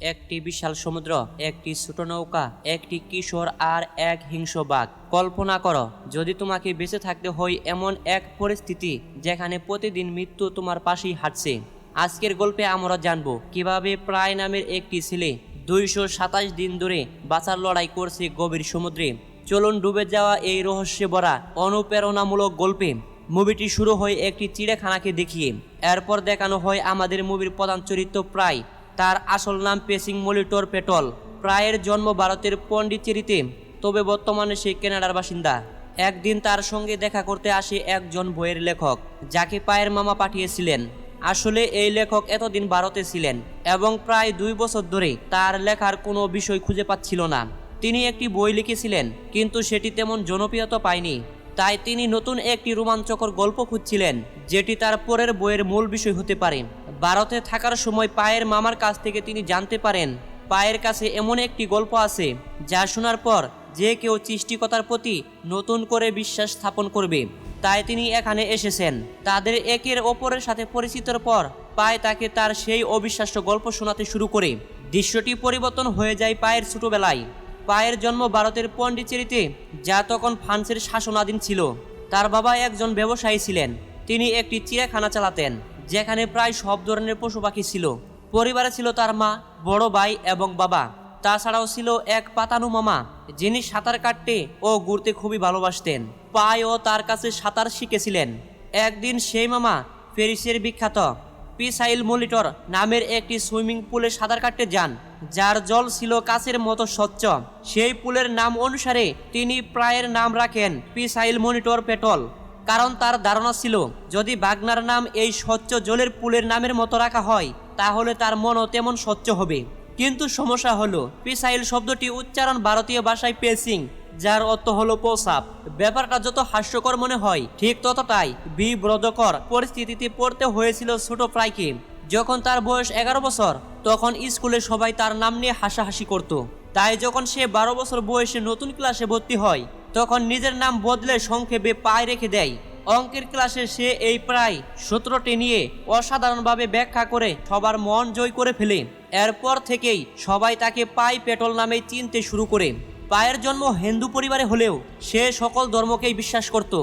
একটি বিশাল সমুদ্র, একটি ছোট নৌকা, একটি কিশোর আর এক হিংস্র বাঘ। কল্পনা করো, যদি তোমাকে বেঁচে থাকতে হয় এমন এক পরিস্থিতি যেখানে প্রতিদিন মৃত্যু তোমার পাশেই হাঁটছে। আজকের গল্পে আমরা জানব কীভাবে প্রায় নামের একটি ছেলে দুইশো সাতাশ দিন ধরে বাঁচার লড়াই করছে গভীর সমুদ্রে। চলুন ডুবে যাওয়া এই রহস্যে ভরা অনুপ্রেরণামূলক গল্পে মুভিটি শুরু হয় একটি চিড়িয়াখানাকে দেখিয়ে। এরপর দেখানো হয় আমাদের মুভির প্রধান চরিত্র প্রায়। তার আসল নাম পেসিং মলিটর পেটল। প্রায়ের জন্ম ভারতের পণ্ডিচেরিতে তবে বর্তমানে সে কানাডার বাসিন্দা। একদিন তার সঙ্গে দেখা করতে আসে একজন বইয়ের লেখক, যাকে পায়ের মামা পাঠিয়েছিলেন। আসলে এই লেখক এতদিন ভারতে ছিলেন এবং প্রায় দুই বছর ধরে তার লেখার কোনো বিষয় খুঁজে পাচ্ছিল না। তিনি একটি বই লিখেছিলেন, কিন্তু সেটি তেমন জনপ্রিয়তা পায়নি। তাই তিনি নতুন একটি রোমাঞ্চকর গল্প খুঁজছিলেন, যেটি তার পরের বইয়ের মূল বিষয় হতে পারে। ভারতে থাকার সময় পায়ের মামার কাছ থেকে তিনি জানতে পারেন, পায়ের কাছে এমন একটি গল্প আছে, যা শোনার পর যে কেউ সৃষ্টিকতার প্রতি নতুন করে বিশ্বাস স্থাপন করবে। তাই তিনি এখানে এসেছেন। তাদের একের ওপরের সাথে পরিচিতর পর পায় তাকে তার সেই অবিশ্বাস্য গল্প শোনাতে শুরু করে। দৃশ্যটি পরিবর্তন হয়ে যায় পায়ের ছোটবেলায়। পায়ের জন্ম ভারতের পন্ডিচেরিতে, যা তখন ফ্রান্সের শাসনাধীন ছিল। তার বাবা একজন ব্যবসায়ী ছিলেন। তিনি একটি চিড়িয়াখানা চালাতেন, যেখানে প্রায় সব ধরনের পশু পাখি ছিল। পরিবারে ছিল তার মা, বড় ভাই এবং বাবা। তাছাড়াও ছিল এক পাতানু মামা, যিনি সাঁতার কাটতে ও ঘুরতে খুবই ভালোবাসতেন। পায়ও তার কাছে সাঁতার শিখেছিলেন। একদিন সেই মামা প্যারিসের বিখ্যাত পিসাইল মলিটর নামের একটি সুইমিং পুলে সাঁতার কাটতে যান। যার জল ছিল কাছের মতো স্বচ্ছ, সেই পুলের নাম অনুসারে তিনি প্রায়ের নাম রাখেন পিসাইল মনিটর পেটল। কারণ তার ধারণা ছিল, যদি বাগনার নাম এই স্বচ্ছ জলের পুলের নামের মতো রাখা হয়, তাহলে তার মনও তেমন স্বচ্ছ হবে। কিন্তু সমস্যা হলো, পিসাইল শব্দটি উচ্চারণ ভারতীয় ভাষায় পেসিং যার অর্থ হলো প্রসাব। ব্যাপারটা যত হাস্যকর মনে হয়, ঠিক ততটাই বিব্রতকর পরিস্থিতিতে পড়তে হয়েছিল ছোট প্রায়কে যখন তার বয়স এগারো বছর, তখন স্কুলে সবাই তার নাম নিয়ে হাসাহাসি করত। তাই যখন সে বারো বছর বয়সে নতুন ক্লাসে ভর্তি হয়, তখন নিজের নাম বদলে সংক্ষেপে পায়ে রেখে দেয়। অঙ্কের ক্লাসে সে এই প্রায় সূত্রটি নিয়ে অসাধারণভাবে ব্যাখ্যা করে সবার মন জয় করে ফেলে। এরপর থেকেই সবাই তাকে পাই পেটল নামে চিনতে শুরু করে। পায়ের জন্ম হিন্দু পরিবারে হলেও সে সকল ধর্মকেই বিশ্বাস করত।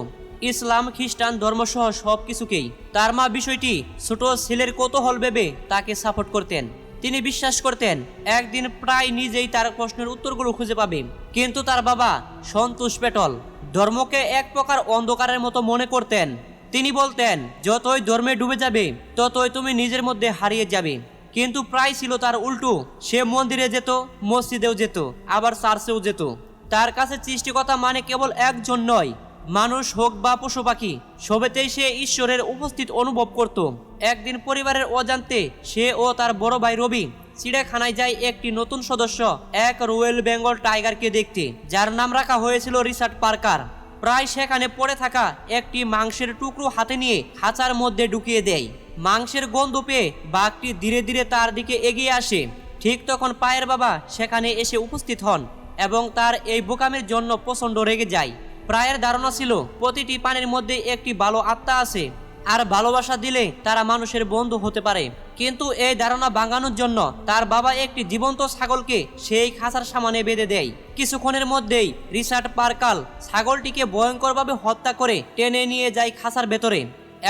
ইসলাম, খ্রিস্টান, ধর্মসহ সব কিছুকেই। তার মা বিষয়টি ছোট ছেলের কৌতূহল ভেবে তাকে সাপোর্ট করতেন। তিনি বিশ্বাস করতেন, একদিন প্রায় নিজেই তার প্রশ্নের উত্তরগুলো খুঁজে পাবে। কিন্তু তার বাবা সন্তোষ পেটল, ধর্মকে এক প্রকার অন্ধকারের মতো মনে করতেন। তিনি বলতেন, যতই ধর্মে ডুবে যাবে, ততই তুমি নিজের মধ্যে হারিয়ে যাবে। কিন্তু প্রায় ছিল তার উল্টো, সে মন্দিরে যেত, মসজিদেও যেত, আবার চার্চেও যেত। তার কাছে সৃষ্টিকতা মানে কেবল একজন নয় মানুষ হোক বা পশু পাখি, সবেতেই সে ঈশ্বরের উপস্থিত অনুভব করত। একদিন পরিবারের অজান্তে সে ও তার বড় ভাই রবি চিড়িয়াখানায় যায় একটি নতুন সদস্য, এক রয়্যাল বেঙ্গল টাইগারকে দেখতে, যার নাম রাখা হয়েছিল রিচার্ড পার্কার। প্রায় সেখানে পড়ে থাকা একটি মাংসের টুকরো হাতে নিয়ে খাঁচার মধ্যে ঢুকিয়ে দেয়। মাংসের গন্ধ পেয়ে বাঘটি ধীরে ধীরে তার দিকে এগিয়ে আসে। ঠিক তখন পায়ের বাবা সেখানে এসে উপস্থিত হন এবং তার এই বোকামের জন্য প্রচণ্ড রেগে যায়। প্রায়ের ধারণা ছিল, প্রতিটি পানির মধ্যে একটি ভালো আত্মা আছে, আর ভালোবাসা দিলে তারা মানুষের বন্ধু হতে পারে। কিন্তু এই ধারণা ভাঙানোর জন্য তার বাবা একটি জীবন্ত ছাগলকে সেই খাঁচার সামনে বেঁধে দেয়। কিছুক্ষণের মধ্যেই রিচার্ড পার্কাল ছাগলটিকে ভয়ঙ্করভাবে হত্যা করে টেনে নিয়ে যায় খাঁচার ভেতরে।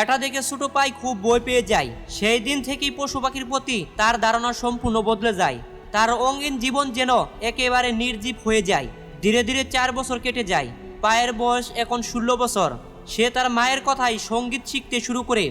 এটা দেখে ছোট পাই খুব বই পেয়ে যায়। সেই দিন থেকেই পশু পাখির প্রতি তার ধারণা সম্পূর্ণ বদলে যায়। তার অঙ্গীন জীবন যেন একেবারে নির্জীব হয়ে যায়। ধীরে ধীরে চার বছর কেটে যায়। পায়ের বয়স এখন ষোলো বছর। সে তার মায়ের কথাই সংগীত শিখতে শুরু করে।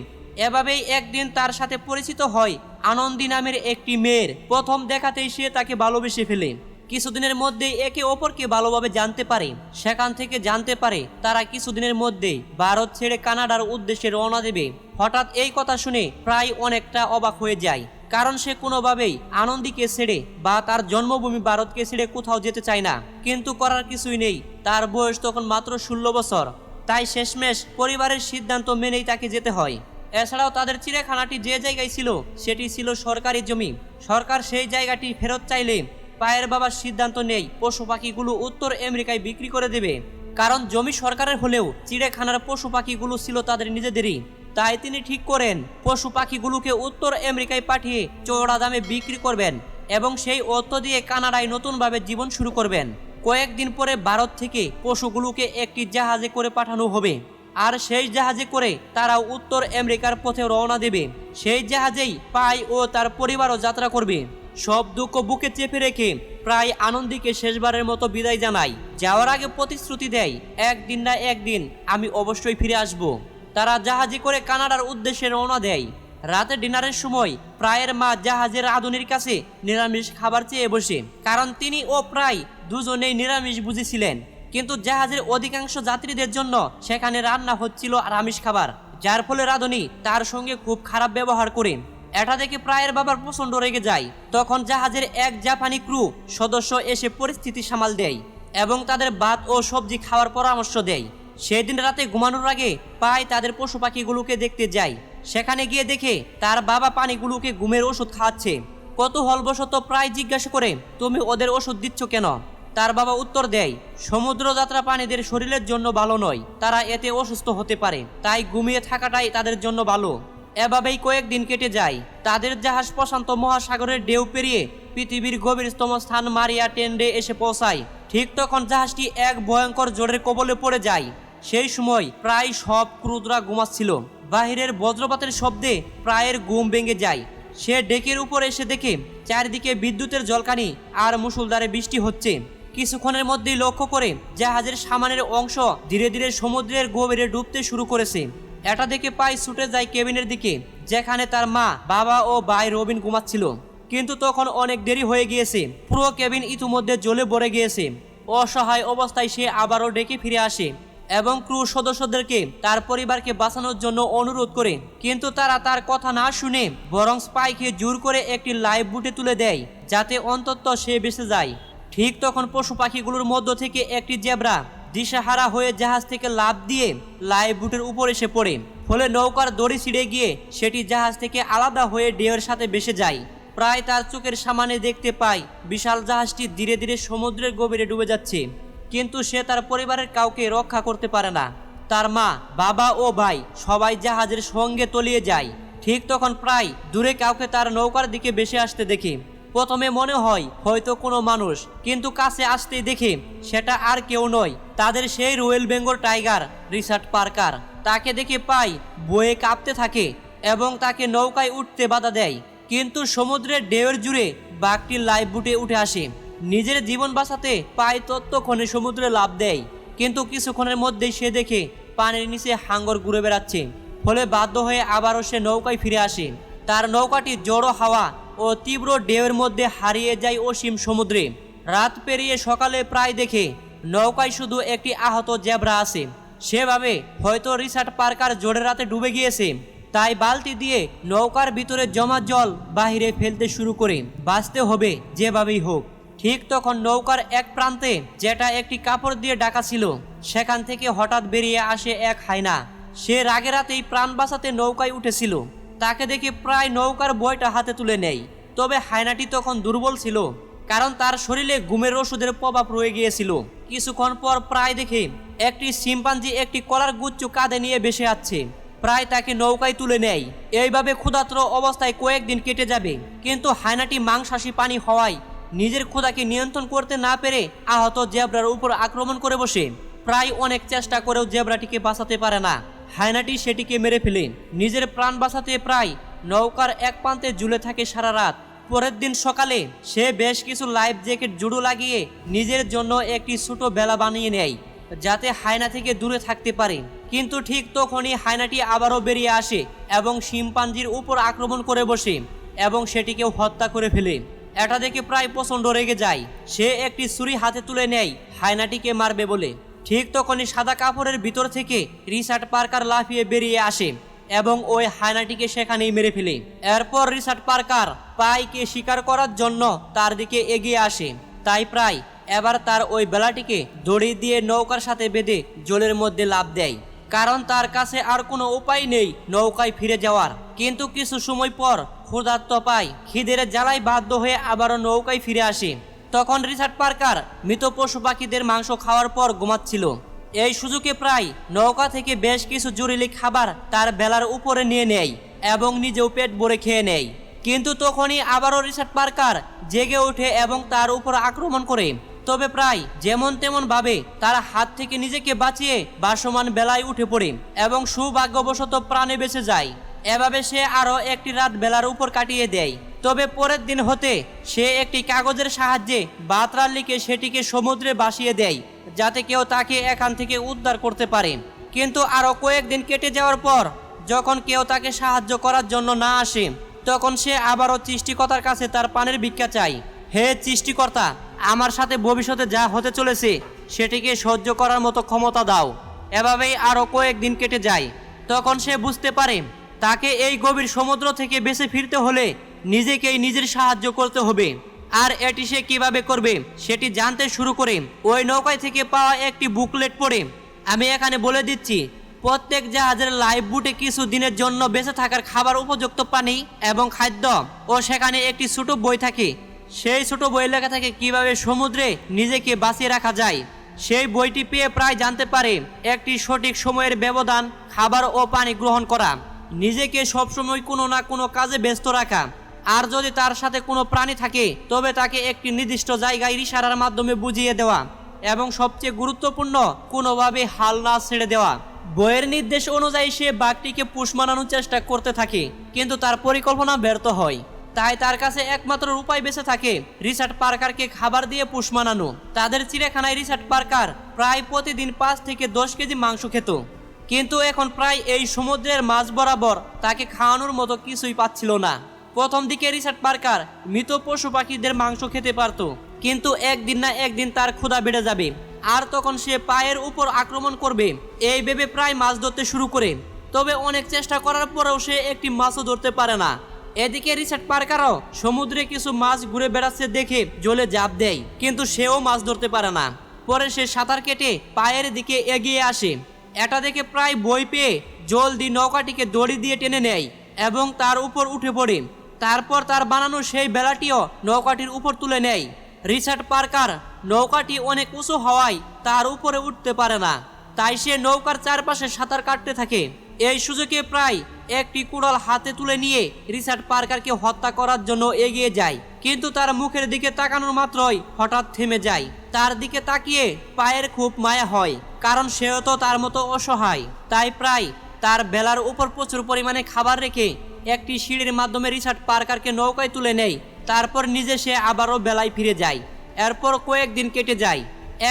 এভাবেই একদিন তার সাথে পরিচিত হয় আনন্দী নামের একটি মেয়ের। প্রথম দেখাতেই সে তাকে ভালোবেসে ফেলে। কিছুদিনের মধ্যেই একে অপরকে ভালোভাবে জানতে পারে। সেখান থেকে জানতে পারে তারা কিছুদিনের মধ্যেই ভারত ছেড়ে কানাডার উদ্দেশ্যে রওনা দেবে। হঠাৎ এই কথা শুনে প্রায় অনেকটা অবাক হয়ে যায়। কারণ সে কোনোভাবেই আনন্দীকে ছেড়ে বা তার জন্মভূমি ভারতকে ছেড়ে কোথাও যেতে চায় না। কিন্তু করার কিছুই নেই। তার বয়স তখন মাত্র ষোলো বছর। তাই শেষমেশ পরিবারের সিদ্ধান্ত মেনেই তাকে যেতে হয়। এছাড়াও তাদের চিড়িয়াখানাটি যে জায়গায় ছিল, সেটি ছিল সরকারি জমি। সরকার সেই জায়গাটি ফেরত চাইলে পায়ের বাবার সিদ্ধান্ত নেই, পশু পাখিগুলো উত্তর আমেরিকায় বিক্রি করে দেবে। কারণ জমি সরকারের হলেও চিড়িয়াখানার পশু পাখিগুলো ছিল তাদের নিজেদেরই। তাই তিনি ঠিক করেন, পশু পাখিগুলোকে উত্তর আমেরিকায় পাঠিয়ে চওড়া দামে বিক্রি করবেন এবং সেই অর্থ দিয়ে কানাডায় নতুনভাবে জীবন শুরু করবেন। কয়েকদিন পরে ভারত থেকে পশুগুলোকে একটি জাহাজে করে পাঠানো হবে। আর সেই জাহাজে করে তারা উত্তর আমেরিকার পথে রওনা দেবে। সেই জাহাজেই পাই ও তার পরিবারও যাত্রা করবে। সব দুঃখ বুকে চেপে রেখে প্রায় আনন্দীকে শেষবারের মতো বিদায় জানাই। যাওয়ার আগে প্রতিশ্রুতি দেয়, একদিন না একদিন আমি অবশ্যই ফিরে আসব। তারা জাহাজি করে কানাডার উদ্দেশ্যে রওনা দেয়। রাতে ডিনারের সময় প্রায়ের মা জাহাজের আধুনির কাছে নিরামিষ খাবার চেয়ে বসে, কারণ তিনি ও প্রায় দুজনেই নিরামিষ বুঝেছিলেন। কিন্তু জাহাজের অধিকাংশ যাত্রীদের জন্য সেখানে রান্না হচ্ছিল আমিষ খাবার, যার ফলে রাধুনি তার সঙ্গে খুব খারাপ ব্যবহার করে। এটা দেখে প্রায়ের বাবার প্রচণ্ড রেগে যায়। তখন জাহাজের এক জাপানি ক্রু সদস্য এসে পরিস্থিতি সামাল দেয় এবং তাদের ভাত ও সবজি খাওয়ার পরামর্শ দেয়। সেদিন রাতে ঘুমানোর আগে পায় তাদের পশু পাখিগুলোকে দেখতে যায় সেখানে গিয়ে দেখে তার বাবা পানিগুলোকে ঘুমের ওষুধ খাওয়াচ্ছে। কৌতূহলবশত প্রায় জিজ্ঞাসা করে, তুমি ওদের ওষুধ দিচ্ছ কেন? তার বাবা উত্তর দেয় সমুদ্র যাত্রা প্রাণীদের শরীরের জন্য ভালো নয়। তারা এতে অসুস্থ হতে পারে। তাই ঘুমিয়ে থাকাটাই তাদের জন্য ভালো। এভাবেই কয়েকদিন কেটে যায়। তাদের জাহাজ প্রশান্ত মহাসাগরের ঢেউ পেরিয়ে পৃথিবীর গভীরতম স্থান মারিয়া টেন্ডে এসে পৌঁছায়। ঠিক তখন জাহাজটি এক ভয়ঙ্কর জোরের কবলে পড়ে যায়। সেই সময় প্রায় সব ক্রুদরা ঘুমাচ্ছিল। বাহিরের বজ্রপাতের শব্দে প্রায়ের ঘুম ভেঙে যায়। সে ডেকের উপর এসে দেখে চারিদিকে বিদ্যুতের জলকানি আর মুসুলধারে বৃষ্টি হচ্ছে। কিছুক্ষণের মধ্যেই লক্ষ্য করে জাহাজের সামানের অংশ ধীরে ধীরে সমুদ্রের গভীরে ডুবতে শুরু করেছে। এটা দেখে পাই ছুটে যায় কেবিনের দিকে, যেখানে তার মা, বাবা ও ভাই রবিন ঘুমাচ্ছিল। কিন্তু তখন অনেক দেরি হয়ে গিয়েছে। পুরো কেবিন ইতিমধ্যে জ্বলে ভরে গিয়েছে। অসহায় অবস্থায় সে আবারও ডেকে ফিরে আসে এবং ক্রু সদস্যদেরকে তার পরিবারকে বাঁচানোর জন্য অনুরোধ করে। কিন্তু তারা তার কথা না শুনে বরং স্পাইকে জোর করে একটি লাইভ বুটে তুলে দেয়, যাতে অন্তত সে বেঁচে যায়। ঠিক তখন পশু পাখিগুলোর মধ্য থেকে একটি জেব্রা দিশাহারা হয়ে জাহাজ থেকে লাভ দিয়ে লাইভ বুটের উপর এসে পড়ে। ফলে নৌকার দড়ি ছিঁড়ে গিয়ে সেটি জাহাজ থেকে আলাদা হয়ে ঢেউয়ের সাথে ভেসে যায়। প্রায় তার চোখের সামনে দেখতে পায় বিশাল জাহাজটি ধীরে ধীরে সমুদ্রের গভীরে ডুবে যাচ্ছে। কিন্তু সে তার পরিবারের কাউকে রক্ষা করতে পারে না। তার মা, বাবা ও ভাই সবাই জাহাজের সঙ্গে তলিয়ে যায়। ঠিক তখন প্রায় দূরে কাউকে তার নৌকার দিকে বেশি আসতে দেখে। প্রথমে মনে হয়, হয়তো কোনো মানুষ, কিন্তু কাছে আসতে দেখে, সেটা আর কেউ নয়, তাদের সেই royal Bengal tiger, Richard Parker. তাকে দেখে পাই, বয়ে কাঁপতে থাকে এবং তাকে নৌকায় উঠতে বাধা দেয়। কিন্তু সমুদ্রের ঢেউয়ের জুড়ে বাঘটি লাইফ বুটে উঠে আসে। নিজের জীবন বাঁচাতে পায় তত্ত্বক্ষণে সমুদ্রে লাভ দেয়। কিন্তু কিছুক্ষণের মধ্যেই সে দেখে পানির নিচে হাঙ্গর ঘুরে বেড়াচ্ছে। ফলে বাধ্য হয়ে আবারও সে নৌকায় ফিরে আসে। তার নৌকাটি জড়ো হাওয়া ও তীব্র ঢেউয়ের মধ্যে হারিয়ে যায় অসীম সমুদ্রে। রাত পেরিয়ে সকালে প্রায় দেখে নৌকায় শুধু একটি আহত জেব্রা আছে। সেভাবে হয়তো রিসার্ট পার্কার জোরে রাতে ডুবে গিয়েছে। তাই বালতি দিয়ে নৌকার ভিতরে জমা জল বাহিরে ফেলতে শুরু করে। বাঁচতে হবে যেভাবেই হোক। ঠিক তখন নৌকার এক প্রান্তে যেটা একটি কাপড় দিয়ে ডাকা ছিল, সেখান থেকে হঠাৎ বেরিয়ে আসে এক হায়না। সে রাগে রাতেই প্রাণ বাঁচাতে নৌকায় উঠেছিল। তাকে দেখে প্রায় নৌকার বইটা হাতে তুলে নেয়। তবে হায়নাটি তখন দুর্বল ছিল, কারণ তার শরীরে ঘুমের ওষুধের প্রভাব রয়ে গিয়েছিল। কিছুক্ষণ পর প্রায় দেখে একটি সিম্পাঞ্জি একটি কলার গুচ্ছ কাঁধে নিয়ে বেসে আছে প্রায় তাকে নৌকায় তুলে নেয়। এইভাবে ক্ষুধাত্র অবস্থায় কয়েকদিন কেটে যাবে। কিন্তু হায়নাটি মাংসাশী পানি হওয়ায় নিজের ক্ষুধাকে নিয়ন্ত্রণ করতে না পেরে আহত জেব্রার উপর আক্রমণ করে বসে। প্রায় অনেক চেষ্টা করেও জেব্রাটিকে বাঁচাতে পারে না। হায়নাটি সেটিকে মেরে ফেলে। নিজের প্রাণ বাঁচাতে প্রায় নৌকার এক প্রান্তে ঝুলে থাকে সারা রাত। পরের দিন সকালে সে বেশ কিছু লাইফ জ্যাকেট, জুড়ো লাগিয়ে নিজের জন্য একটি ছোট বেলা বানিয়ে নেয়, যাতে হায়না থেকে দূরে থাকতে পারে। কিন্তু ঠিক তখনই হায়নাটি আবারও বেরিয়ে আসে এবং শিম্পাঞ্জির উপর আক্রমণ করে বসে এবং সেটিকেও হত্যা করে ফেলে। এটা দেখে প্রায় প্রচণ্ড রেগে যায়। সে একটি ছুরি হাতে তুলে নেয় হায়নাটিকে মারবে বলে। ঠিক তখনই সাদা কাপড়ের ভিতর থেকে রিসার্ট পার্কার লাফিয়ে বেরিয়ে আসে এবং ওই হায়নাটিকে সেখানেই মেরে ফেলে। এরপর রিসার্ট পার্কার পাইকে শিকার করার জন্য তার দিকে এগিয়ে আসে। তাই প্রায় এবার তার ওই বেলাটিকে দড়ি দিয়ে নৌকার সাথে বেঁধে জলের মধ্যে লাভ দেয়। কারণ তার কাছে আর কোনো উপায় নেই নৌকায় ফিরে যাওয়ার। কিন্তু কিছু সময় পর ক্ষুধার্ত পায় খিদের জ্বালায় বাধ্য হয়ে আবারও নৌকায় ফিরে আসে। তখন রিচার্ড পার্কার মৃত পশু পাখিদের মাংস খাওয়ার পর ঘুমাচ্ছিল। এই সুযোগে প্রায় নৌকা থেকে বেশ কিছু জরুরি খাবার তার বেলার উপরে নিয়ে নেয় এবং নিজেও পেট ভরে খেয়ে নেয়। কিন্তু তখনই আবারও রিচার্ড পার্কার জেগে ওঠে এবং তার উপর আক্রমণ করে। তবে প্রায় যেমন তেমন ভাবে তার হাত থেকে নিজেকে বাঁচিয়ে বাসমান বেলায় উঠে পড়ে এবং সৌভাগ্যবশত প্রাণে বেঁচে যায়। এভাবে সে আরও একটি রাত বেলার উপর কাটিয়ে দেয়। তবে পরের দিন হতে সে একটি কাগজের সাহায্যে বাতরা লিখে সেটিকে সমুদ্রে ভাসিয়ে দেয়, যাতে কেউ তাকে এখান থেকে উদ্ধার করতে পারে। কিন্তু আরও কয়েকদিন কেটে যাওয়ার পর যখন কেউ তাকে সাহায্য করার জন্য না আসে, তখন সে আবারও সৃষ্টিকর্তার কাছে তার পানের ভিক্ষা চায়। হে সৃষ্টিকর্তা আমার সাথে ভবিষ্যতে যা হতে চলেছে, সেটিকে সহ্য করার মতো ক্ষমতা দাও। এভাবেই আরও কয়েকদিন কেটে যায়। তখন সে বুঝতে পারে, তাকে এই গভীর সমুদ্র থেকে বেঁচে ফিরতে হলে নিজেকেই নিজের সাহায্য করতে হবে। আর এটি সে কীভাবে করবে, সেটি জানতে শুরু করে ওই নৌকায় থেকে পাওয়া একটি বুকলেট পড়ে। আমি এখানে বলে দিচ্ছি, প্রত্যেক জাহাজের লাইফ বুটে কিছু দিনের জন্য বেঁচে থাকার খাবার উপযুক্ত পানি এবং খাদ্য, ও সেখানে একটি ছোট বই থাকে। সেই ছোট বই লেখা থেকে কীভাবে সমুদ্রে নিজেকে বাঁচিয়ে রাখা যায়, সেই বইটি পেয়ে প্রায় জানতে পারে একটি সঠিক সময়ের ব্যবধান, খাবার ও পানি গ্রহণ করা, নিজেকে সবসময় কোনো না কোনো কাজে ব্যস্ত রাখা, আর যদি তার সাথে কোনো প্রাণী থাকে, তবে তাকে একটি নির্দিষ্ট জায়গায় ইশারার মাধ্যমে বুঝিয়ে দেওয়া এবং সবচেয়ে গুরুত্বপূর্ণ, কোনোভাবে হাল না ছেড়ে দেওয়া। বইয়ের নির্দেশ অনুযায়ী সে বাঘটিকে পুষ মানানোর চেষ্টা করতে থাকে, কিন্তু তার পরিকল্পনা ব্যর্থ হয়। তাই তার কাছে একমাত্র উপায় বেঁচে থাকে। রিচার্ড পার্কারকে খাবার দিয়ে পুষ মানানো। তাদের চিড়িয়াখানায় রিচার্ড পার্কার প্রায় প্রতিদিন পাঁচ থেকে দশ কেজি মাংস খেত। কিন্তু এখন প্রায় এই সমুদ্রের মাঝ বরাবর তাকে খাওয়ানোর মতো কিছুই পাচ্ছিল না। প্রথম দিকে রিচার্ড পার্কার মৃত পশু পাখিদের মাংস খেতে পারত। কিন্তু একদিন না একদিন তার ক্ষুধা বেড়ে যাবে। আর তখন সে পায়ের উপর আক্রমণ করবে। এই ভেবে প্রায় মাছ ধরতে শুরু করে। তবে অনেক চেষ্টা করার পরেও সে একটি মাছও ধরতে পারে না। এদিকে রিচার্ড পার্কারও সমুদ্রে কিছু মাছ ঘুরে বেড়াচ্ছে দেখে জলে জাপ দেয়, কিন্তু সেও মাছ ধরতে পারে না। পরে সে সাঁতার কেটে পায়ের দিকে এগিয়ে আসে। এটা দেখে প্রায় বই পেয়ে জলদি নৌকাটিকে দড়ি দিয়ে টেনে নেয় এবং তার উপর উঠে পড়ে। তারপর তার বানানো সেই বেলাটিও নৌকাটির উপর তুলে নেয়। রিচার্ড পার্কার, নৌকাটি অনেক উঁচু হওয়ায় তার উপরে উঠতে পারে না, তাই সে নৌকার চারপাশে সাঁতার কাটতে থাকে। এই সুযোগে প্রায় একটি কুড়াল হাতে তুলে নিয়ে রিচার্ড পার্কারকে হত্যা করার জন্য এগিয়ে যায়। কিন্তু তার মুখের দিকে তাকানোর মাত্রই হঠাৎ থেমে যায়। তার দিকে তাকিয়ে পায়ের খুব মায়া হয়, কারণ সেও তো তার মতো অসহায়। তাই প্রায় তার বেলার উপর প্রচুর পরিমাণে খাবার রেখে একটি সিঁড়ির মাধ্যমে রিচার্ড পার্কারকে নৌকায় তুলে নেয়। তারপর নিজে সে আবারও বেলায় ফিরে যায়। এরপর কয়েকদিন কেটে যায়।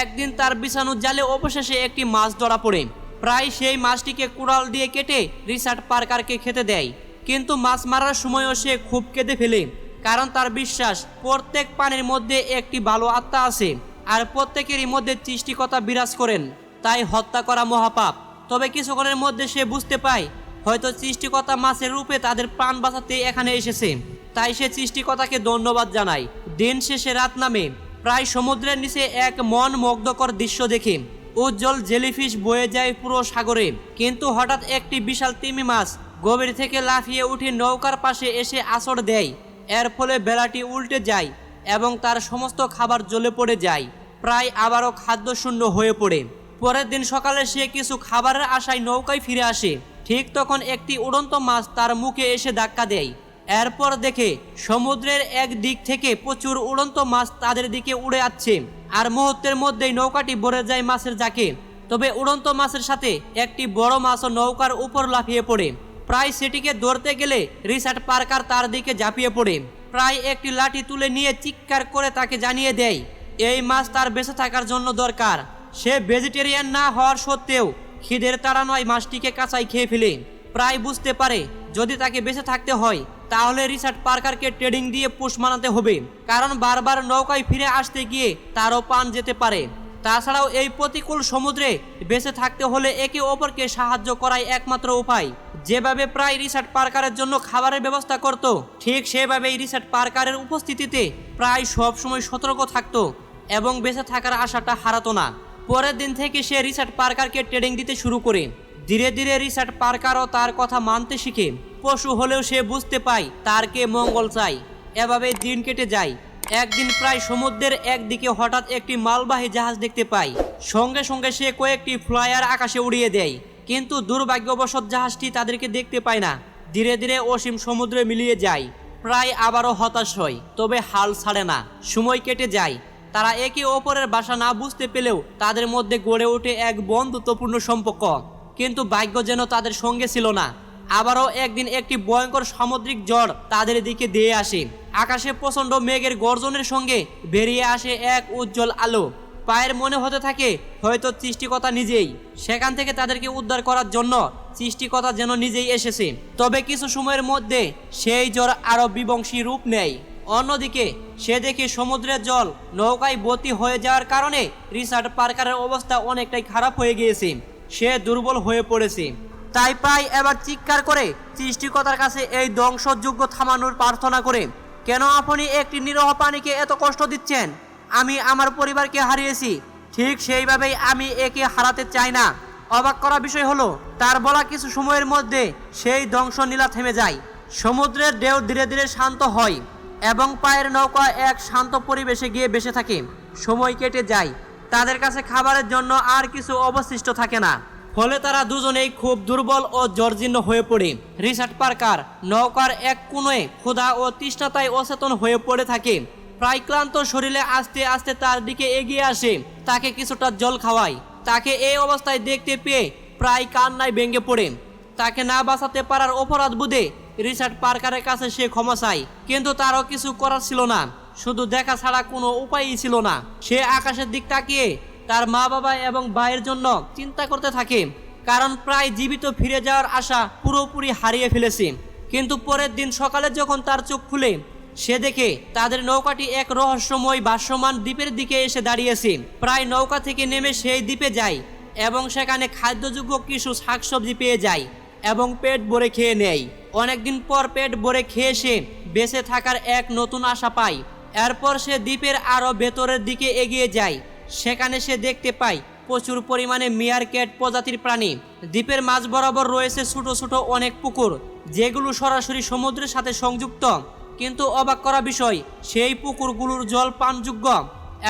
একদিন তার বিছানোর জালে অবশেষে একটি মাছ ধরা পড়ে। প্রায় সেই মাছটিকে কুড়াল দিয়ে কেটে রিচার্ড পার্কারকে খেতে দেয়। কিন্তু মাছ মারার সময়ও সে খুব কেঁদে ফেলে, কারণ তার বিশ্বাস, প্রত্যেক পানির মধ্যে একটি ভালো আত্মা আছে আর প্রত্যেকেরই মধ্যে সৃষ্টিকতা বিরাজ করেন, তাই হত্যা করা মহাপাপ। তবে কিছুক্ষণের মধ্যে সে বুঝতে পায়, হয়তো সৃষ্টিকতা মাছের রূপে তাদের প্রাণ বাঁচাতে এখানে এসেছে। তাই সে সৃষ্টিকতাকে ধন্যবাদ জানায়। দিন শেষে রাত নামে প্রায় সমুদ্রের নিচে এক মন মুগ্ধকর দৃশ্য দেখে উজ্জ্বল জেলিফিশ বয়ে যায় পুরো সাগরে। কিন্তু হঠাৎ একটি বিশাল তিমি মাছ গভীর থেকে লাফিয়ে উঠে নৌকার পাশে এসে আছড় দেয়। এর ফলে বেলাটি উল্টে যায় এবং তার সমস্ত খাবার জ্বলে পড়ে যায়। প্রায় আবারও খাদ্যশূন্য হয়ে পড়ে। পরের দিন সকালে সে কিছু খাবারের আশায় নৌকায় ফিরে আসে। ঠিক তখন একটি উড়ন্ত মাছ তার মুখে এসে ধাক্কা দেয়। এরপর দেখে সমুদ্রের এক দিক থেকে প্রচুর উড়ন্ত মাছ তাদের দিকে উড়ে আসছে আর মুহূর্তের মধ্যেই নৌকাটি ভরে যায় মাছের জাকে তবে উড়ন্ত মাছের সাথে একটি বড় মাছও নৌকার উপর লাফিয়ে পড়ে। প্রায় সেটিকে ধরতে গেলে রিচার্ড পার্কার তার দিকে ঝাঁপিয়ে পড়ে। প্রায় একটি লাঠি তুলে নিয়ে চিৎকার করে তাকে জানিয়ে দেয়, এই মাছ তার বেঁচে থাকার জন্য দরকার। সে ভেজিটেরিয়ান না হওয়ার সত্ত্বেও খিদের তাড়ানোয় মাছটিকে কাঁচাই খেয়ে ফেলে। প্রায় বুঝতে পারে, যদি তাকে বেঁচে থাকতে হয় তাহলে রিচার্ড পার্কারকে ট্রেডিং দিয়ে পুষ মানাতে হবে। কারণ বারবার নৌকায় ফিরে আসতে গিয়ে তারও পান যেতে পারে। তাছাড়াও এই প্রতিকূল সমুদ্রে বেঁচে থাকতে হলে একে অপরকে সাহায্য করাই একমাত্র উপায়। যেভাবে প্রায় রিচার্ড পার্কারের জন্য খাবারের ব্যবস্থা করত, ঠিক সেভাবেই রিচার্ড পার্কারের উপস্থিতিতে প্রায় সব সময় সতর্ক থাকত এবং বেঁচে থাকার আশাটা হারাতো না। পরের দিন থেকে সে রিচার্ড পার্কারকে ট্রেডিং দিতে শুরু করে। ধীরে ধীরে রিচার্ড পার্কারও তার কথা মানতে শিখে। পশু হলেও সে বুঝতে পায় তার কে মঙ্গল চাই। এভাবে দিন কেটে যায়। একদিন প্রায় সমুদ্রের একদিকে হঠাৎ একটি মালবাহী জাহাজ দেখতে পায়। সঙ্গে সঙ্গে সে কয়েকটি ফ্লায়ার আকাশে উড়িয়ে দেয়। কিন্তু দুর্ভাগ্যবশত জাহাজটি তাদেরকে দেখতে পায় না। ধীরে ধীরে অসীম সমুদ্রে মিলিয়ে যায়। প্রায় আবারও হতাশ হয়, তবে হাল ছাড়ে না। সময় কেটে যায়। তারা একে অপরের বাসা না বুঝতে পেলেও তাদের মধ্যে গড়ে ওঠে এক বন্ধুত্বপূর্ণ সম্পর্ক। কিন্তু ভাগ্য যেন তাদের সঙ্গে ছিল না। আবারও একদিন একটি ভয়ঙ্কর সামুদ্রিক ঝড় তাদের দিকে দিয়ে আসে। আকাশে প্রচণ্ড মেঘের গর্জনের সঙ্গে বেরিয়ে আসে এক উজ্জ্বল আলো। পায়ের মনে হতে থাকে, হয়তো সৃষ্টিকতা নিজেই। সেখান থেকে তাদেরকে উদ্ধার করার জন্য সৃষ্টিকতা যেন নিজেই এসেছে। তবে কিছু সময়ের মধ্যে সেই জ্বর আরও বিবংশী রূপ নেয়। অন্যদিকে, সে দেখে সমুদ্রের জল নৌকায় বতি হয়ে যাওয়ার কারণে রিচার্ড পার্কারের অবস্থা অনেকটাই খারাপ হয়ে গিয়েছে। সে দুর্বল হয়ে পড়েছে। তাই প্রায় এবার চিৎকার করে সৃষ্টিকতার কাছে এই ধ্বংসযোগ্য থামানোর প্রার্থনা করে, কেন আপনি একটি নিরহ প্রাণীকে এত কষ্ট দিচ্ছেন? আমি আমার পরিবারকে হারিয়েছি। ঠিক সেইভাবেই আমি একে হারাতে চাই না। অবাক করা বিষয় হলো, তার বলা কিছু সময়ের মধ্যে সেই ধ্বংস নীলা থেমে যায়। সমুদ্রের ঢেউ ধীরে ধীরে শান্ত হয় এবং পায়ের নৌকা এক শান্ত পরিবেশে গিয়ে বেসে থাকে। সময় কেটে যায়। তাদের কাছে খাবারের জন্য আর কিছু অবশিষ্ট থাকে না। ফলে তারা দুজনেই খুব দুর্বল ও জর্জীর্ণ হয়ে পড়ে। রিচার্ড পার্কার নৌকার এক কোণে ক্ষুধা ও তৃষ্ণাতায় অচেতন হয়ে পড়ে থাকে। প্রায় ক্লান্ত শরীরে আস্তে আস্তে তার দিকে এগিয়ে আসে। তাকে কিছুটা জল খাওয়ায়। তাকে এই অবস্থায় দেখতে পেয়ে প্রায় কান্নায় ভেঙে পড়ে। তাকে না বাঁচাতে পারার অপরাধ বুধে রিচার্ড পার্কারের কাছে সে ক্ষমা চায়। কিন্তু তারও কিছু করার ছিল না। শুধু দেখা ছাড়া কোনো উপায়ই ছিল না। সে আকাশের দিক তাকিয়ে তার মা বাবা এবং ভাইয়ের জন্য চিন্তা করতে থাকে, কারণ প্রায় জীবিত ফিরে যাওয়ার আশা পুরোপুরি হারিয়ে ফেলেছে। কিন্তু পরের দিন সকালে যখন তার চোখ খুলে, সে দেখে তাদের নৌকাটি এক রহস্যময় ভাসমান দ্বীপের দিকে এসে দাঁড়িয়েছে। প্রায় নৌকা থেকে নেমে সেই দ্বীপে যায় এবং সেখানে খাদ্যযোগ্য কিছু শাকসবজি পেয়ে যায় এবং পেট ভরে খেয়ে নেয়। অনেকদিন পর পেট ভরে খেয়ে সে বেঁচে থাকার এক নতুন আশা পায়। এরপর সে দ্বীপের আরও ভেতরের দিকে এগিয়ে যায়। সেখানে সে দেখতে পায়, প্রচুর পরিমাণে মিয়ারকেট প্রজাতির প্রাণী। দ্বীপের মাঝ বরাবর রয়েছে ছোট ছোট অনেক পুকুর, যেগুলো সরাসরি সমুদ্রের সাথে সংযুক্ত। কিন্তু অবাক করা বিষয়, সেই পুকুরগুলোর জল পানযোগ্য।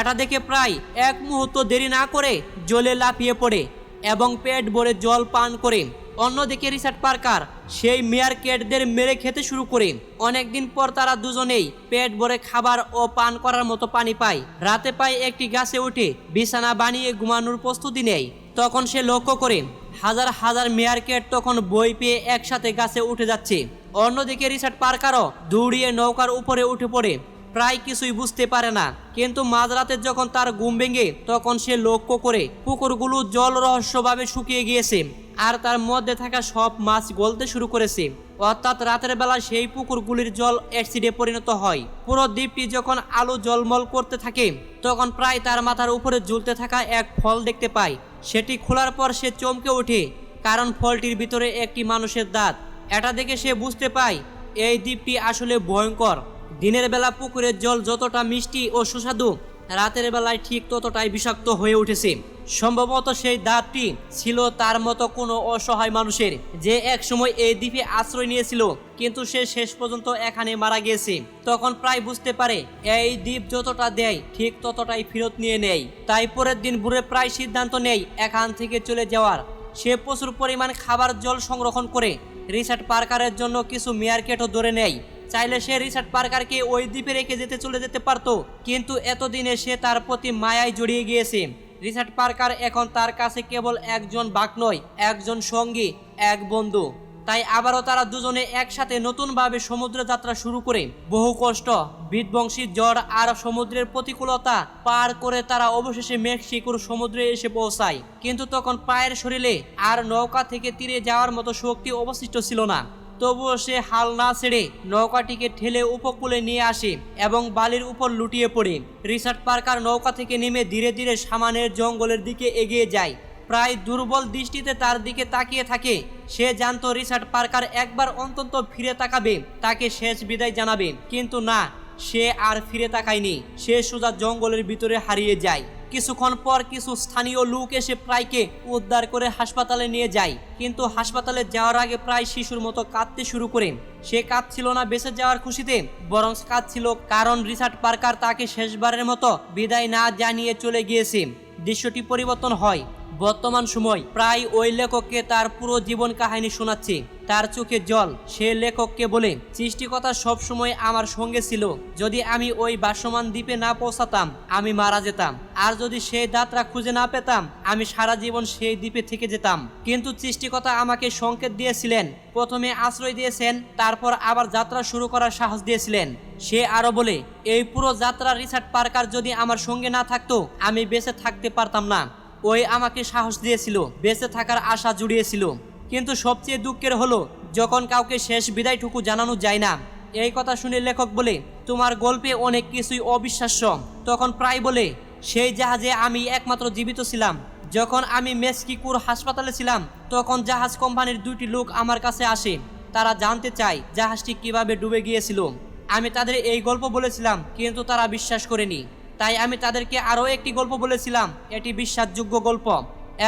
এটা দেখে প্রায় এক মুহূর্ত দেরি না করে জলে লাফিয়ে পড়ে এবং পেট ভরে জল পান করে। অন্যদিকে রিচার্ড পার্কার, সেই মেয়ার কেটদের মেরে খেতে শুরু করে। অনেকদিন পর তারা দুজনেই পেট ভরে খাবার ও পান করার মতো পানি পায়। রাতে পায় একটি গাছে উঠে বিছানা বানিয়ে ঘুমানোর প্রস্তুতি নেয়। তখন সে লক্ষ্য করে, হাজার হাজার মেয়ার কেট তখন বই পেয়ে একসাথে গাছে উঠে যাচ্ছে। অন্যদিকে রিচার্ড পার্কারও দৌড়িয়ে নৌকার উপরে উঠে পড়ে। প্রায় কিছুই বুঝতে পারে না, কিন্তু মাঝরাতে যখন তার ঘুম ভেঙে তখন সে লক্ষ্য করে পুকুরগুলো জল রহস্যভাবে শুকিয়ে গিয়েছে। আর তার মধ্যে থাকা সব মাছ গলতে শুরু করেছে। অর্থাৎ রাতের বেলা সেই পুকুরগুলির জল অ্যাসিডে পরিণত হয়। পুরো দ্বীপটি যখন আলো জলমল করতে থাকে, তখন প্রায় তার মাথার উপরে ঝুলতে থাকা এক ফল দেখতে পায়। সেটি খোলার পর সে চমকে ওঠে, কারণ ফলটির ভিতরে একটি মানুষের দাঁত। এটা দেখে সে বুঝতে পায়, এই দ্বীপটি আসলে ভয়ঙ্কর। দিনের বেলা পুকুরের জল যতটা মিষ্টি ও সুস্বাদু, রাতের বেলায় ঠিক ততটাই বিষাক্ত হয়ে উঠেছে। সম্ভবত সেই দাঁতটি ছিল তার মতো কোনো অসহায় মানুষের যে এক সময় এই দ্বীপে আশ্রয় নিয়েছিল, কিন্তু সে শেষ পর্যন্ত এখানে মারা গিয়েছে। তখন প্রায় বুঝতে পারে, এই দ্বীপ যতটা দেয়, ঠিক ততটাই ফেরত নিয়ে নেয়। তাই পরের দিন বুড়ে প্রায় সিদ্ধান্ত নেয়, এখান থেকে চলে যাওয়ার। সে প্রচুর পরিমাণ খাবার, জল সংরক্ষণ করে রিচার্ড পার্কারের জন্য কিছু মেয়ারকেটও ধরে নেয়। চাইলে সে রিচার্ড পার্কারকে ওই দ্বীপে রেখে যেতে চলে যেতে পারতো, কিন্তু এতদিনে সে তার প্রতি মায়ায় জড়িয়ে গিয়েছে। রিচার্ড পার্কার এখন তার কাছে কেবল একজন বাক নয়, একজন সঙ্গী, এক বন্ধু। তাই আবারও তারা দুজনে একসাথে নতুনভাবে সমুদ্র যাত্রা শুরু করে। বহু কষ্ট, বিধ্বংসী জ্বর আর সমুদ্রের প্রতিকূলতা পার করে তারা অবশেষে মেক্সিকোর সমুদ্রে এসে পৌঁছায়। কিন্তু তখন পায়ের শরীরে আর নৌকা থেকে তীরে যাওয়ার মতো শক্তি অবশিষ্ট ছিল না। তবুও সে হাল না ছেড়ে নৌকাটিকে ঠেলে উপকূলে নিয়ে আসে এবং বালির উপর লুটিয়ে পড়ে। রিচার্ড পার্কার নৌকা থেকে নেমে ধীরে ধীরে সামানের জঙ্গলের দিকে এগিয়ে যায়। প্রায় দুর্বল দৃষ্টিতে তার দিকে তাকিয়ে থাকে। সে জানতো রিচার্ড পার্কার একবার অন্তত ফিরে তাকাবে, তাকে শেষ বিদায় জানাবে। কিন্তু না, সে আর ফিরে তাকায়নি। সে সোজা জঙ্গলের ভিতরে হারিয়ে যায়। কিছুক্ষণ পর কিছু স্থানীয় লোক এসে প্রায়কে উদ্ধার করে হাসপাতালে নিয়ে যায়। কিন্তু হাসপাতালে যাওয়ার আগে প্রায় শিশুর মতো কাঁদতে শুরু করে। সে কাঁদছিল না, বেঁচে যাওয়ার খুশিতে। বরং কাঁদছিল কারণ রিচার্ড পার্কার তাকে শেষবারের মতো বিদায় না জানিয়ে চলে গিয়েছে। দৃশ্যটি পরিবর্তন হয়। বর্তমান সময় প্রায় ওই লেখককে তার পুরো জীবন কাহিনী শোনাচ্ছে। তার চোখে জল। সে লেখককে বলে সৃষ্টিকতা সব সময় আমার সঙ্গে ছিল। যদি আমি ওই বাসমান দ্বীপে না পৌঁছাতাম, আমি মারা যেতাম। আর যদি সেই দাঁতরা খুঁজে না পেতাম, আমি সারা জীবন সেই দ্বীপে থেকে যেতাম। কিন্তু সৃষ্টিকতা আমাকে সংকেত দিয়েছিলেন। প্রথমে আশ্রয় দিয়েছেন, তারপর আবার যাত্রা শুরু করার সাহস দিয়েছিলেন। সে আরও বলে, এই পুরো যাত্রা রিচার্ড পার্কার যদি আমার সঙ্গে না থাকতো, আমি বেঁচে থাকতে পারতাম না। ওই আমাকে সাহস দিয়েছিল, বেঁচে থাকার আশা জুড়িয়েছিল। কিন্তু সবচেয়ে দুঃখের হলো, যখন কাউকে শেষ বিদায়টুকু জানানো যায় না। এই কথা শুনে লেখক বলে, তোমার গল্পে অনেক কিছুই অবিশ্বাস্য। তখন প্রায় বলে, সেই জাহাজে আমি একমাত্র জীবিত ছিলাম। যখন আমি মেসকিকুর হাসপাতালে ছিলাম, তখন জাহাজ কোম্পানির দুটি লোক আমার কাছে আসে। তারা জানতে চায়, জাহাজটি কীভাবে ডুবে গিয়েছিল। আমি তাদের এই গল্প বলেছিলাম, কিন্তু তারা বিশ্বাস করেনি। তাই আমি তাদেরকে আরও একটি গল্প বলেছিলাম। এটি বিশ্বাসযোগ্য গল্প।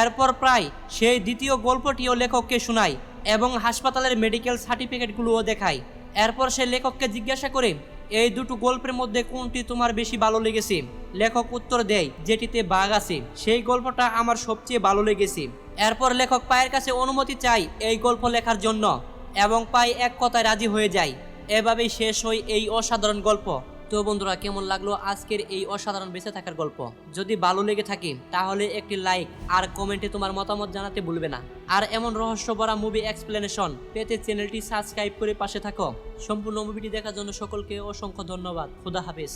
এরপর প্রায় সেই দ্বিতীয় গল্পটিও লেখককে শোনায় এবং হাসপাতালের মেডিকেল সার্টিফিকেটগুলোও দেখায় এরপর সে লেখককে জিজ্ঞাসা করে, এই দুটো গল্পের মধ্যে কোনটি তোমার বেশি ভালো লেগেছে? লেখক উত্তর দেয়, যেটিতে বাঘ আছে। সেই গল্পটা আমার সবচেয়ে ভালো লেগেছে। এরপর লেখক পায়ের কাছে অনুমতি চাই এই গল্প লেখার জন্য এবং পাই এক কথায় রাজি হয়ে যায়। এভাবেই শেষ হয় এই অসাধারণ গল্প। তো বন্ধুরা, কেমন লাগল আজকের এই অসাধারণ বেঁচে থাকার গল্প? যদি ভালো লেগে থাকে, তাহলে একটি লাইক আর কমেন্টে তোমার মতামত জানাতে ভুলবে না। আর এমন রহস্য ভরা মুভি এক্সপ্লেনেশন পেতে চ্যানেলটি সাবস্ক্রাইব করে পাশে থাকো। সম্পূর্ণ মুভিটি দেখার জন্য সকলকে অসংখ্য ধন্যবাদ। খুদা হাফেজ।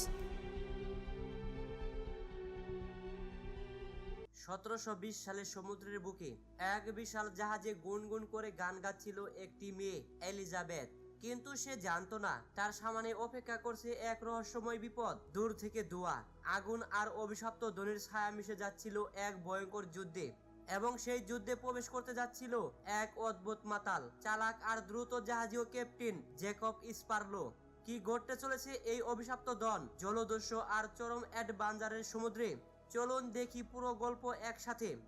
সতেরোশো বিশ সালে সমুদ্রের বুকে এক বিশাল জাহাজে গুনগুন করে গান গাচ্ছিল একটি মেয়ে, এলিজাবেথ। কিন্তু সে জানতো না। তার সামনে অপেক্ষা করছে এক রহস্যময় বিপদ। দূর থেকে দোয়া, আগুন আর অভিশপ্ত ধ্বনির ছায়া মিশে যাচ্ছিল এক ভয়ঙ্কর যুদ্ধে এবং সেই যুদ্ধে প্রবেশ করতে যাচ্ছিল এক অদ্ভুত মাতাল, চালাক আর দ্রুত জাহাজীয় ক্যাপ্টেন জেকব স্পারলো। কি ঘটতে চলেছে এই অভিশপ্ত দন জলদস্যু আর চরম অ্যাডভাঞ্জারের সমুদ্রে? চলুন দেখি পুরো গল্প একসাথে।